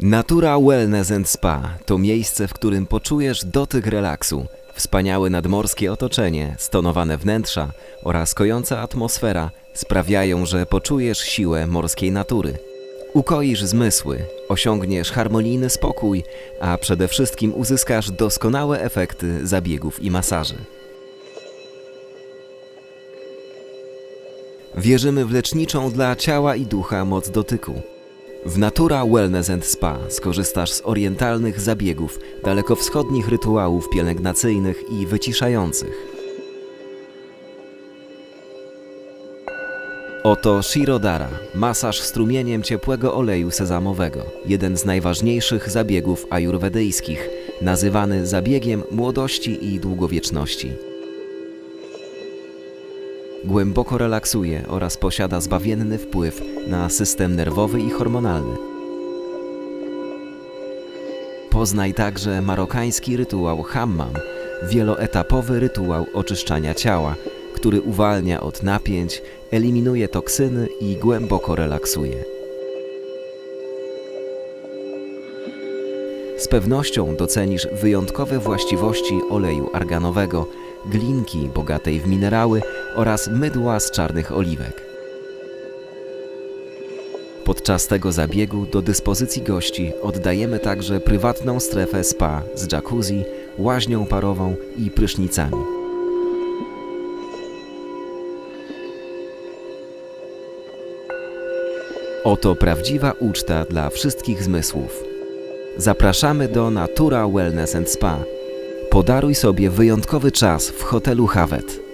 Natura Wellness and Spa to miejsce, w którym poczujesz dotyk relaksu, wspaniałe nadmorskie otoczenie, stonowane wnętrza oraz kojąca atmosfera sprawiają, że poczujesz siłę morskiej natury. Ukoisz zmysły, osiągniesz harmonijny spokój, a przede wszystkim uzyskasz doskonałe efekty zabiegów i masaży. Wierzymy w leczniczą dla ciała i ducha moc dotyku. W Natura Wellness and Spa skorzystasz z orientalnych zabiegów, dalekowschodnich rytuałów pielęgnacyjnych i wyciszających. Oto Shirodara, masaż strumieniem ciepłego oleju sezamowego, jeden z najważniejszych zabiegów ajurwedyjskich, nazywany zabiegiem młodości i długowieczności. Głęboko relaksuje oraz posiada zbawienny wpływ na system nerwowy i hormonalny. Poznaj także marokański rytuał hammam, wieloetapowy rytuał oczyszczania ciała, który uwalnia od napięć, eliminuje toksyny i głęboko relaksuje. Z pewnością docenisz wyjątkowe właściwości oleju arganowego, glinki bogatej w minerały oraz mydła z czarnych oliwek. Podczas tego zabiegu do dyspozycji gości oddajemy także prywatną strefę spa z jacuzzi, łaźnią parową i prysznicami. Oto prawdziwa uczta dla wszystkich zmysłów. Zapraszamy do Natura Wellness Spa. Podaruj sobie wyjątkowy czas w hotelu Havet.